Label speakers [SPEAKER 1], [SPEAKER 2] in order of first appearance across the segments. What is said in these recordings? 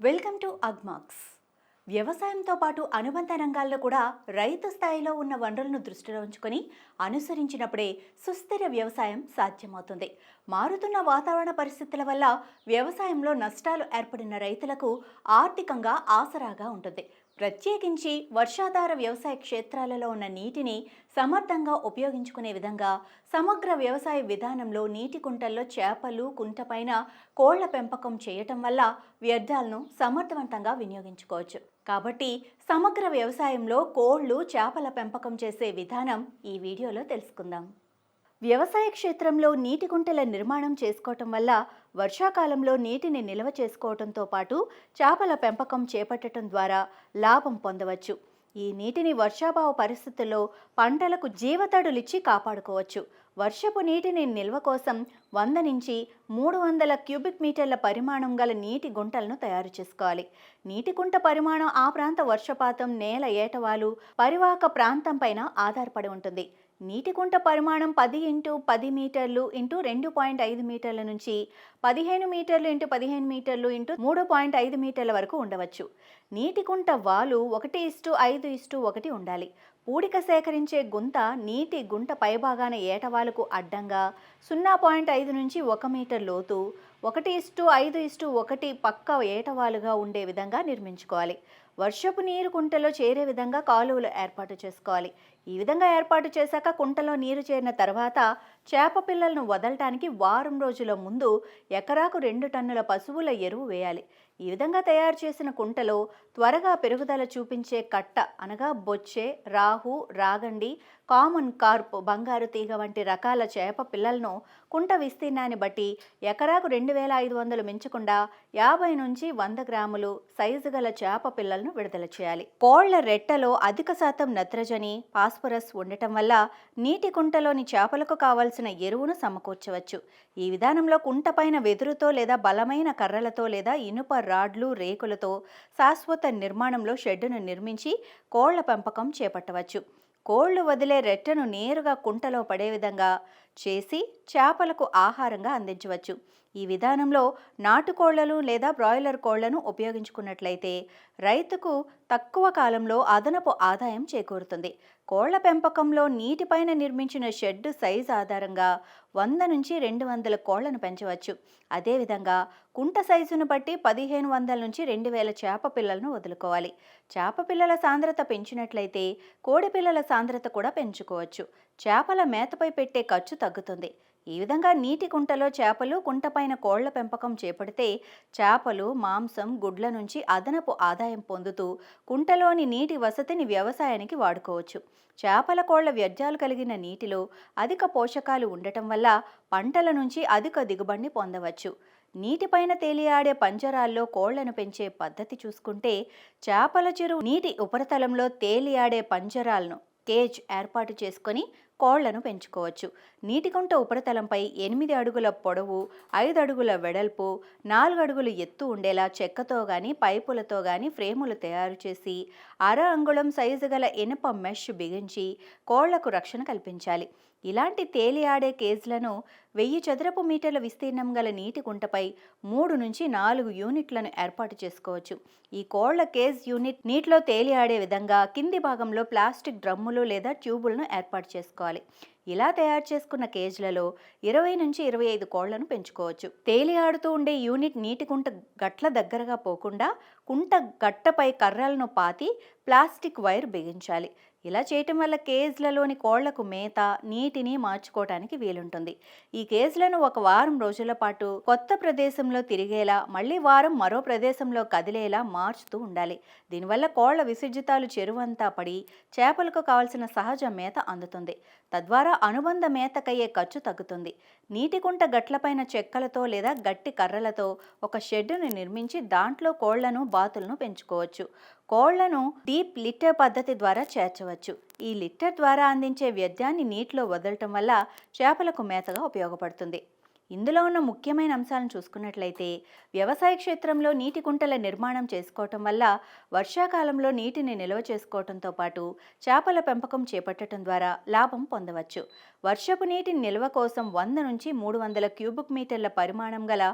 [SPEAKER 1] Welcome to Agmax. వ్యవసాయంతో పాటు అనుబంధ రంగాల్లో కూడా రైతు స్థాయిలో ఉన్న వనరులను దృష్టిలో ఉంచుకొని అనుసరించినప్పుడే సుస్థిర వ్యవసాయం సాధ్యమవుతుంది. మారుతున్న వాతావరణ పరిస్థితుల వల్ల వ్యవసాయంలో నష్టాలు ఏర్పడిన రైతులకు ఆర్థికంగా ఆసరాగా ఉంటుంది. ప్రత్యేకించి వర్షాధార వ్యవసాయ క్షేత్రాలలో ఉన్న నీటిని సమర్థంగా ఉపయోగించుకునే విధంగా సమగ్ర వ్యవసాయ విధానంలో నీటి కుంటల్లో చేపలు కుంటపైన కోళ్ళ పెంపకం చేయటం వల్ల వ్యర్థాలను సమర్థవంతంగా వినియోగించుకోవచ్చు. కాబట్టి సమగ్ర వ్యవసాయంలో కోళ్ళు చేపల పెంపకం చేసే విధానం ఈ వీడియోలో తెలుసుకుందాం. వ్యవసాయ క్షేత్రంలో నీటి కుంటల నిర్మాణం చేసుకోవటం వల్ల వర్షాకాలంలో నీటిని నిల్వ చేసుకోవటంతో పాటు చేపల పెంపకం చేపట్టడం ద్వారా లాభం పొందవచ్చు. ఈ నీటిని వర్షాభావ పరిస్థితుల్లో పంటలకు జీవతడులిచ్చి కాపాడుకోవచ్చు. వర్షపు నీటిని నిల్వ కోసం వంద నుంచి మూడు వందల క్యూబిక్ మీటర్ల పరిమాణం గల నీటి గుంటలను తయారు చేసుకోవాలి. నీటి గుంట పరిమాణం ఆ ప్రాంత వర్షపాతం నేల ఏటవాలు పరివాహక ప్రాంతం పైన ఆధారపడి ఉంటుంది. నీటి కుంట పరిమాణం పది ఇంటూ పది మీటర్లు ఇంటూ రెండు పాయింట్ ఐదు మీటర్ల నుంచి పదిహేను మీటర్లు ఇంటూ పదిహేను మీటర్లు ఇంటూ మూడు పాయింట్ ఐదు మీటర్ల వరకు ఉండవచ్చు. నీటి కుంట వాలు ఒకటి ఇస్టు ఐదు ఇస్టు ఒకటి ఉండాలి. పూడిక సేకరించే గుంత నీటి గుంట పైభాగాన ఏటవాలుకు అడ్డంగా సున్నా పాయింట్ ఐదు నుంచి ఒక మీటర్ లోతు ఒకటి ఇస్టు ఐదు ఇస్టు ఒకటి పక్క ఏటవాలుగా ఉండే విధంగా నిర్మించుకోవాలి. వర్షపు నీరు కుంటలో చేరే విధంగా కాలువలు ఏర్పాటు చేసుకోవాలి. ఈ విధంగా ఏర్పాటు చేశాక కుంటలో నీరు చేరిన తర్వాత చేప పిల్లలను వదలటానికి వారం రోజుల ముందు ఎకరాకు రెండు టన్నుల పశువుల ఎరువు వేయాలి. ఈ విధంగా తయారు చేసిన కుంటలో త్వరగా పెరుగుదల చూపించే కట్ట అనగా బొచ్చే రాహు రాగండి కామన్ కార్ప్ బంగారు తీగ వంటి రకాల చేప పిల్లలను కుంట విస్తీర్ణాన్ని బట్టి ఎకరాకు రెండు వేల ఐదు వందలు మించకుండా యాభై నుంచి వంద గ్రాములు సైజు గల చేప పిల్లలను విడుదల చేయాలి. కోళ్ళ రెట్టలో అధిక శాతం నత్రజని ఫాస్ఫరస్ ఉండటం వల్ల నీటి కుంటలోని చేపలకు కావలసిన ఎరువును సమకూర్చవచ్చు. ఈ విధానంలో కుంటపైన వెదురుతో లేదా బలమైన కర్రలతో లేదా ఇనుప రాడ్లు రేకులతో శాశ్వత నిర్మాణంలో షెడ్డును నిర్మించి కోళ్ళ పెంపకం చేపట్టవచ్చు. కోళ్ళు వదిలే రెట్టను నేరుగా కుంటలో పడే విధంగా చేసి చేపలకు ఆహారంగా అందించవచ్చు. ఈ విధానంలో నాటుకోళ్ళను లేదా బ్రాయిలర్ కోళ్ళను ఉపయోగించుకున్నట్లయితే రైతుకు తక్కువ కాలంలో అదనపు ఆదాయం చేకూరుతుంది. కోళ్ళ పెంపకంలో నీటిపైన నిర్మించిన షెడ్ సైజు ఆధారంగా వంద నుంచి రెండు వందల కోళ్ళను పెంచవచ్చు. అదేవిధంగా కుంట సైజును బట్టి పదిహేను వందల నుంచి రెండు వేల చేప పిల్లలను వదులుకోవాలి. చేప పిల్లల సాంద్రత పెంచినట్లయితే కోడి పిల్లల సాంద్రత కూడా పెంచుకోవచ్చు. చేపల మేతపై పెట్టే ఖర్చు తగ్గుతుంది. ఈ విధంగా నీటి కుంటలో చేపలు కుంటపైన కోళ్ళ పెంపకం చేపడితే చేపలు మాంసం గుడ్ల నుంచి అదనపు ఆదాయం పొందుతూ కుంటలోని నీటి వసతిని వ్యవసాయానికి వాడుకోవచ్చు. చేపల కోళ్ళ వ్యర్థాలు కలిగిన నీటిలో అధిక పోషకాలు ఉండటం వల్ల పంటల నుంచి అధిక దిగుబడిని పొందవచ్చు. నీటిపైన తేలియాడే పంజరాల్లో కోళ్ళను పెంచే పద్ధతి చూసుకుంటే చేపల చెరువు నీటి ఉపరితలంలో తేలియాడే పంజరాలను కేజ్ ఏర్పాటు చేసుకొని కోళ్ళను పెంచుకోవచ్చు. నీటికుంట ఉపరితలంపై ఎనిమిది అడుగుల పొడవు ఐదు అడుగుల వెడల్పు నాలుగు అడుగులు ఎత్తు ఉండేలా చెక్కతో గాని పైపులతో గాని ఫ్రేములు తయారు చేసి అర అంగుళం సైజు గల ఇనుప మెష్ బిగించి కోళ్ళకు రక్షణ కల్పించాలి. ఇలాంటి తేలియాడే కేజ్లను వెయ్యి చదరపు మీటర్ల విస్తీర్ణం గల నీటి గుంటపై మూడు నుంచి నాలుగు యూనిట్లను ఏర్పాటు చేసుకోవచ్చు. ఈ కోళ్ళ కేజ్ యూనిట్ నీటిలో తేలియాడే విధంగా కింది భాగంలో ప్లాస్టిక్ డ్రమ్ములు లేదా ట్యూబులను ఏర్పాటు చేసుకోవాలి. ఇలా తయారు చేసుకున్న కేజ్లలో ఇరవై నుంచి ఇరవై ఐదు కోళ్ళను పెంచుకోవచ్చు. తేలియాడుతూ ఉండే యూనిట్ నీటి కుంట గట్ల దగ్గరగా పోకుండా కుంట గట్టపై కర్రలను పాతి ప్లాస్టిక్ వైర్ బిగించాలి. ఇలా చేయటం వల్ల కేజ్లలోని కోళ్ళకు మేత నీటిని మార్చుకోవటానికి వీలుంటుంది. ఈ కేజ్లను ఒక వారం రోజుల పాటు కొత్త ప్రదేశంలో తిరిగేలా మళ్ళీ వారం మరో ప్రదేశంలో కదిలేలా మార్చుతూ ఉండాలి. దీనివల్ల కోళ్ళ విసర్జితాలు చెరువంతా పడి చేపలకు కావలసిన సహజ మేత అందుతుంది. తద్వారా అనుబంధ మేతకయ్యే ఖర్చు తగ్గుతుంది. నీటి కుంట గట్లపైన చెక్కలతో లేదా గట్టి కర్రలతో ఒక షెడ్డును నిర్మించి దాంట్లో కోళ్ళను బాతులను పెంచుకోవచ్చు. కోళ్ళను డీప్ లిట్టర్ పద్ధతి ద్వారా చేర్చవచ్చు. ఈ లిట్టర్ ద్వారా అందించే వ్యర్థాన్ని నీటిలో వదలటం వల్ల చేపలకు మేతగా ఉపయోగపడుతుంది. ఇందులో ఉన్న ముఖ్యమైన అంశాలను చూసుకున్నట్లయితే వ్యవసాయ క్షేత్రంలో నీటి కుంటల నిర్మాణం చేసుకోవటం వల్ల వర్షాకాలంలో నీటిని నిల్వ చేసుకోవటంతో పాటు చేపల పెంపకం చేపట్టడం ద్వారా లాభం పొందవచ్చు. వర్షపు నీటి నిల్వ కోసం వంద నుంచి మూడు వందల క్యూబిక్ మీటర్ల పరిమాణం గల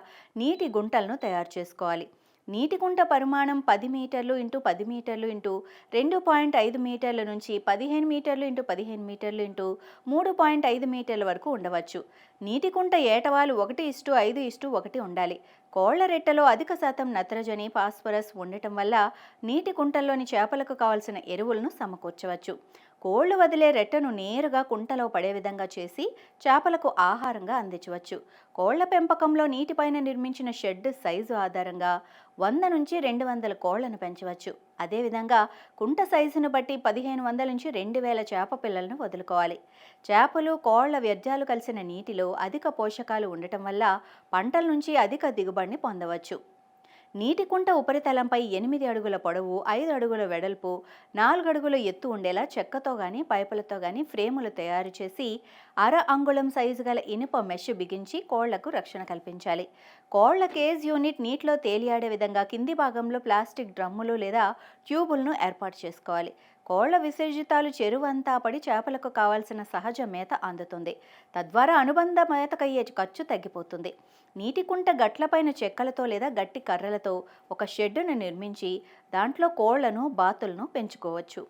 [SPEAKER 1] నీటి గుంటలను తయారు చేసుకోవాలి. నీటికుంట పరిమాణం పది మీటర్లు ఇంటూ పది మీటర్లు ఇంటూ రెండు పాయింట్ ఐదు మీటర్ల నుంచి పదిహేను మీటర్లు ఇంటూ పదిహేను మీటర్లు ఇంటూ మూడు పాయింట్ ఐదు మీటర్ల వరకు ఉండవచ్చు. నీటికుంట ఏటవాలు ఒకటి ఇస్టు ఐదు ఇస్టు ఒకటి ఉండాలి. కోళ్ళ రెట్టలో అధిక శాతం నత్రజని ఫాస్ఫరస్ ఉండటం వల్ల నీటి కుంటల్లోని చేపలకు కావలసిన ఎరువులను సమకూర్చవచ్చు. కోళ్ళు వదిలే రెట్టను నేరుగా కుంటలో పడే విధంగా చేసి చేపలకు ఆహారంగా అందించవచ్చు. కోళ్ళ పెంపకంలో నీటిపైన నిర్మించిన షెడ్ సైజు ఆధారంగా వంద నుంచి రెండు వందల కోళ్ళను పెంచవచ్చు. అదేవిధంగా కుంట సైజును బట్టి పదిహేను వందల నుంచి రెండు వేల చేప పిల్లలను వదులుకోవాలి. చేపలు కోళ్ళ వ్యర్థాలు కలిసిన నీటిలో అధిక పోషకాలు ఉండటం వల్ల పంటల నుంచి అధిక దిగుబడిని పొందవచ్చు. నీటి కుంట ఉపరితలంపై ఎనిమిది అడుగుల పొడవు ఐదు అడుగుల వెడల్పు నాలుగు అడుగుల ఎత్తు ఉండేలా చెక్కతో కానీ పైపులతో కానీ ఫ్రేములు తయారు చేసి అర అంగుళం సైజు గల ఇనుప మెష్ బిగించి కోళ్ళకు రక్షణ కల్పించాలి. కోళ్ళ కేజ్ యూనిట్ నీటిలో తేలియాడే విధంగా కింది భాగంలో ప్లాస్టిక్ డ్రమ్ములు లేదా ట్యూబులను ఏర్పాటు చేసుకోవాలి. కోళ్ళ విసర్జితాలు చెరువంతా పడి చేపలకు కావాల్సిన సహజ మేత అందుతుంది. తద్వారా అనుబంధ మేతకయ్యే ఖర్చు తగ్గిపోతుంది. నీటి కుంట గట్లపైన చెక్కలతో లేదా గట్టి కర్రలతో ఒక షెడ్డును నిర్మించి దాంట్లో కోళ్ళను బాతులను పెంచుకోవచ్చు.